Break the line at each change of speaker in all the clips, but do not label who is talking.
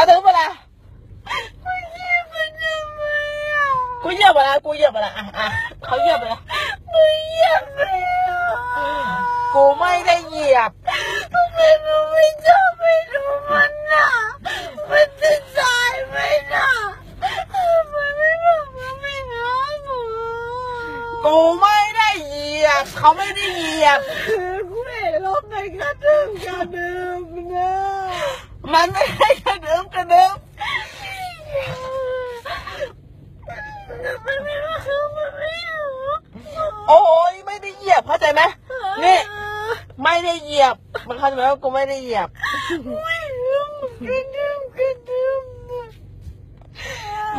กระดึ๊บอะไร
ไม่เหยียบมันทำไมอะ
กูเหยียบอะไรกูเหยียบอะไรอะอะเขาเหยียบอะไร
ไม่เหยียบเลยอะ
กูไม่ได้เหยียบ
ทำไมหนูไม่ชอบไม่ดูมันอะมันจะตายไหมน่ะทำไมไม่บอกว่าไม่รักหนู
กูไม่ได้เหยียบเขาไม่ได้เหยียบ
คือกูเห็นรถในกระดึ๊บกระดึ๊บนะ
มันไม่ได้กระดึ๊บกระดึ๊บ
ทำไมไม่รักมันไม่รู้
โอ้ยไม่ได้เหยียบเข้าใจไหมนี่ไม่ได้เหยียบ มันเข้าใจไหมว่ากูไม่ได้เหยียบ
ไม่รู้กระดึ๊บกระดึ๊บนะ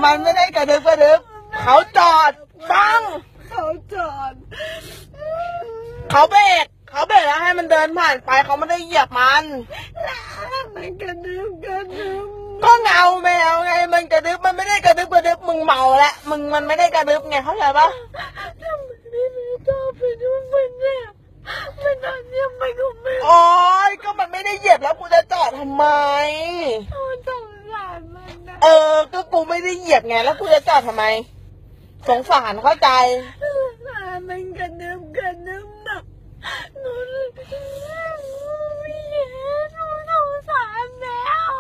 มันไม่ได้กระดึ๊บกระดึ๊บเขาจอดฟัง
เขาจอด
เขาเบรกเขาเบรกแล้วให้มันเดินผ่านไปเขาไม่ได้เหยียบมัน
มันกระดึ๊บกระดึ๊บ
ก็เงาแมวไงมันกระดึ๊บมันไม่ได้กระดึ๊บกระดึ๊บมึง เมาแล้วมึงมันไม่ได้กระดึ๊บไงเข้าใจปะ
ทำไมไม่รู้ชอบไปดูมันเนี่ยมันนอนยังไม่กูไม่
โอ้ยก็มันไม่ได้เหยียบแล้วกูจะจอดทำไม
โอ้สงสารมันนะ
เออ ก็กูไม่ได้เหยียบไงแล้วกูจะจอดทำไม สงสารเข้าใจ
มันกระดึ๊บกระดึ๊บนะหนูหนูไม่เห็นหนูสงสารแมว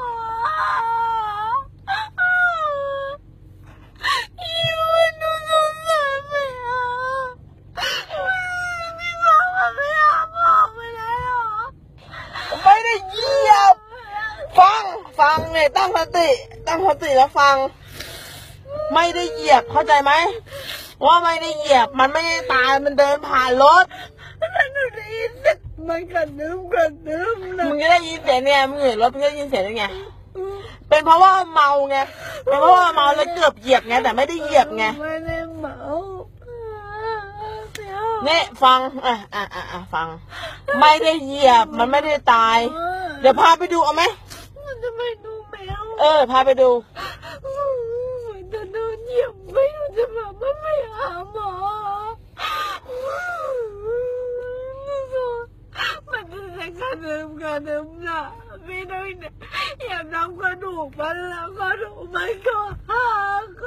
อีวันหนูสงสารแมวพี่บอกว่าไม่เอาบอกไปแล้ว
ไม่ได้เหยียบ ฟัง ฟังเนี่ย ตั้งสติ ตั้งสติแล้วฟัง ไม่ได้เหยียบเข้าใจไหม ว่าไม่ได้เหยียบมันไม่ได้ตายมันเดินผ่านรถ
แล้วหนูได้ยินเสียงมันกระดึ๊บกระดึ๊บนะ
มึงจะได้ยินเสียงเนี่ยมึงเห็นรถมึงจะได้ยินเสียงได้ไงเป็นเพราะว่าเมาไงเป็นเพราะว่าเมาแล้วเกือบเหยียบไงแต่ไม่ได้เหยียบไง
ไม่ได้เมาเดี๋ยว
เนี่ยฟังอะอะอะอะฟัง ไม่ได้เหยียบมันไม่ได้ตาย เดี๋ยวพาไปดูเอาไหม
มันจะไปดู แล้ว
เออ พาไปดู
จะโดนเหยียบไม่รู้จะแบบว่าไม่หาหมอมันจะใช้กรเดิมการเดิมนะไม่ได้เนี่ยอย่าทำกระดูกมันแล้วกระดูกมันก็หัก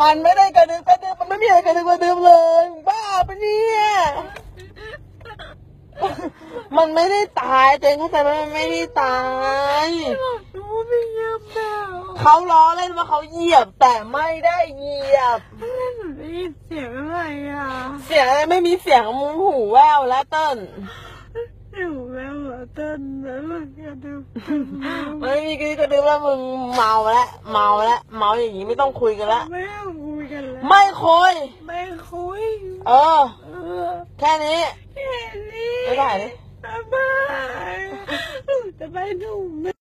มันไม่ได้กระดึบกระดึบมันไม่มีอะไรกระดึบกระดึบเลย บ้าปะเนี่ย มันไม่ได้ตายเจนเข้าใจไหมมันไม่ได้ตาย
หนูไม่เหยียบแมว
เขาล้อเล่นว่าเขาเหยียบแต่ไม่ได้เหยียบ
แล้วหนูได้ยินเสียงอะไรอะ
เสียงอะไรไม่มีเสียงมึงหูแว่วแล้วเติ้ล
อยู่แมวเหรอเต้นแล้วมันกระดึ๊บ
ไม่มีกระดึบกระดึบแล้วมึงเมาแล้วเมาแล้วเมาอย่างนี้ไม่ต้องคุยกันละ
ไม่เอาคุยกันแล้ว
ไม่คุย
ไม่คุย
เออ
เออ
แค่นี้
แค่นี้
ไม่ได้ดิ
บ๊ายบายจะไปดู